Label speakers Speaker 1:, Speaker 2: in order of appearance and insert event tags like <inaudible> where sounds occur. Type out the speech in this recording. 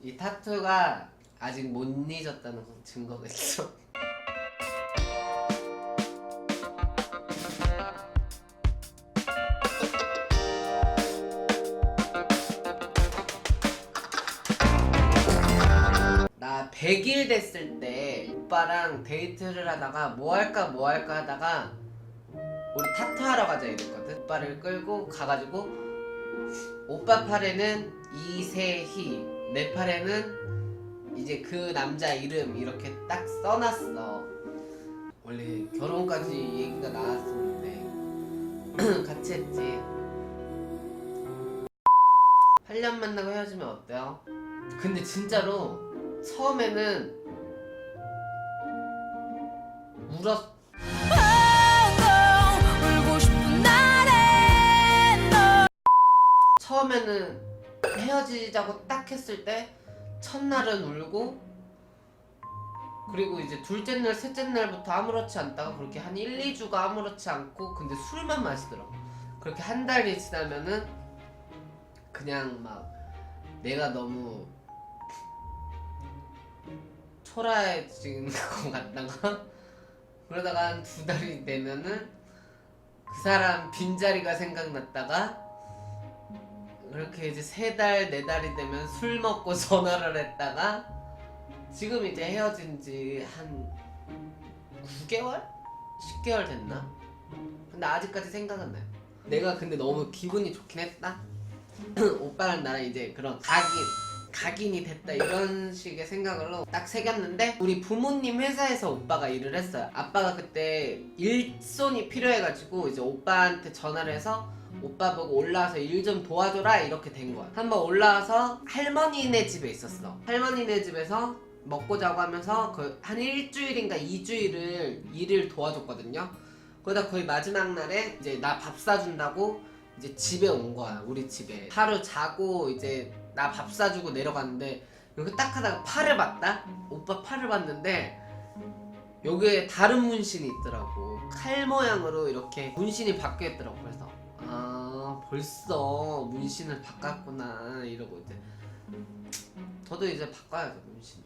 Speaker 1: 이 타투가 아직 못 잊었다는 증거겠죠. <laughs> 나 100일 됐을 때 오빠랑 데이트를 하다가 뭐 할까 뭐 할까 하다가 우리 타투 하러 가자 이랬거든 오빠를 끌고 가가지고 오빠 팔에는 이세희 내 팔에는 이제 그 남자 이름 이렇게 딱 써놨어. 원래 결혼까지 얘기가 나왔었는데. <clears throat> 같이 했지. 8년 만나고 헤어지면 어때요? 근데 진짜로 처음에는 울었 처음에는 헤어지자고 딱 했을 때 첫날은 울고 그리고 이제 둘째 날, 셋째 날부터 아무렇지 않다가 그렇게 한 1, 2주가 아무렇지 않고 근데 술만 마시더라고. 그렇게 한 달이 지나면은 그냥 막 내가 너무 초라해진 <laughs> 것 같다가 그러다가 한 두 달이 되면은 그 사람 빈자리가 생각났다가 그렇게 이제 세 달, 네 달이 되면 술 먹고 <laughs> 전화를 했다가 지금 이제 헤어진 지 한 9개월? 10개월 됐나? 근데 아직까지 생각은 나요. 내가 근데 너무 기분이 좋긴 했다. <clears throat> 오빠랑 나랑 이제 그런 각인, 각인이 됐다 이런 식의 생각으로 딱 새겼는데 우리 부모님 회사에서 오빠가 일을 했어요. 아빠가 그때 일손이 필요해가지고 이제 오빠한테 전화를 해서 오빠 보고 올라와서 일 좀 도와줘라 이렇게 된 거야. 한번 올라와서 할머니네 집에 있었어. 할머니네 집에서 먹고 자고 하면서 그한 일주일인가 이주일을 일을 도와줬거든요. 그러다 거의 마지막 날에 이제 나 밥 사준다고 이제 집에 온 거야 우리 집에 하루 자고 이제 나 밥 사주고 내려갔는데 여기 딱 하다가 팔을 봤다 오빠 팔을 봤는데 여기에 다른 문신이 있더라고 칼 모양으로 이렇게 문신이 바뀌어 있더라고 그래서 아 벌써 문신을 바꿨구나 이러고 이제. 저도 이제 바꿔야죠 문신